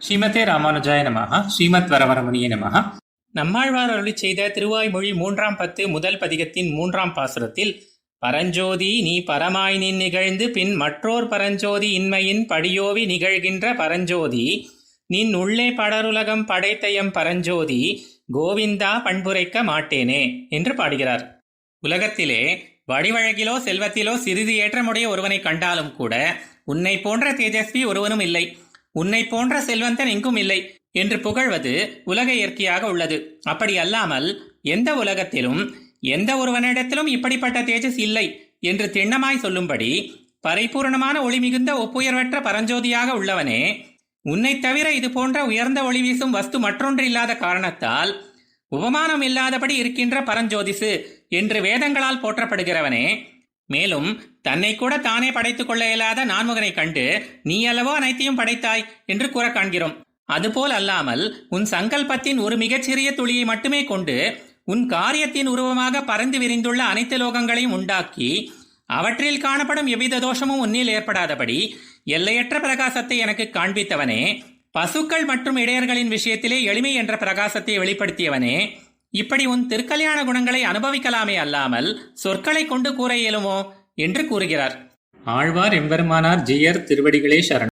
ஸ்ரீமதே ராமானுஜாய நமஹ ஸ்ரீமத் வரவரமணிய நமஹ. நம்மாழ்வார் அருளி செய்த திருவாய்மொழி மூன்றாம் பத்து முதல் பதிகத்தின் மூன்றாம் பாசுரத்தில் பரஞ்சோதி நீ பரமாய் நின் நிகழ்ந்து பின் மற்றோர் பரஞ்சோதி இன்மையின் படியோவி நிகழ்கின்ற பரஞ்சோதி நின் உள்ளே படருலகம் படைத்தயம் பரஞ்சோதி கோவிந்தா பண்புரைக்க மாட்டேனே என்று பாடுகிறார். உலகத்திலே வடிவழகிலோ செல்வத்திலோ சிறிது ஏற்றமுடைய ஒருவனை கண்டாலும் கூட உன்னை போன்ற தேஜஸ்வி ஒருவனும் இல்லை. உன்னை போன்ற செல்வந்தன் எங்கும் இல்லை என்று புகழ்வது உலக இயற்கையாக உள்ளது. அப்படி அல்லாமல் எந்த உலகத்திலும் எந்த ஒருவனிடத்திலும் இப்படிப்பட்ட தேஜஸ் இல்லை என்று திண்ணமாய் சொல்லும்படி பரிபூர்ணமான ஒளி மிகுந்த ஒப்புயர்வற்ற பரஞ்சோதியாக உள்ளவனே உன்னைத் தவிர இது போன்ற உயர்ந்த ஒளி வீசும் வஸ்து மற்றொன்று இல்லாத காரணத்தால் உபமானம் இல்லாதபடி இருக்கின்ற பரஞ்சோதிசு என்று வேதங்களால் போற்றப்படுகிறவனே மேலும் தன்னை கூட தானே படைத்துக் கொள்ள இயலாத நான்முகனை கண்டு நீ அல்லவோ அனைத்தையும் படைத்தாய் என்று கூற காண்கிறோம். அதுபோல் அல்லாமல் உன் சங்கல்பத்தின் ஒரு மிகச்சிறிய துளியை மட்டுமே கொண்டு உன் காரியத்தின் உருவமாக பறந்து விரிந்துள்ள அனைத்து லோகங்களையும் உண்டாக்கி அவற்றில் காணப்படும் எவ்வித தோஷமும் உன்னில் ஏற்படாதபடி எல்லையற்ற பிரகாசத்தை எனக்கு காண்பித்தவனே பசுக்கள் மற்றும் இடையர்களின் விஷயத்திலே எளிமை என்ற பிரகாசத்தை வெளிப்படுத்தியவனே இப்படி உன் திருக்கல்யாண குணங்களை அனுபவிக்கலாமே அல்லாமல் சொற்களை கொண்டு கூற இயலுமோ? என்று கூறுகிறார். ஆழ்வார் எம்பெருமானார் ஜியர் திருவடிகளே சரணம்.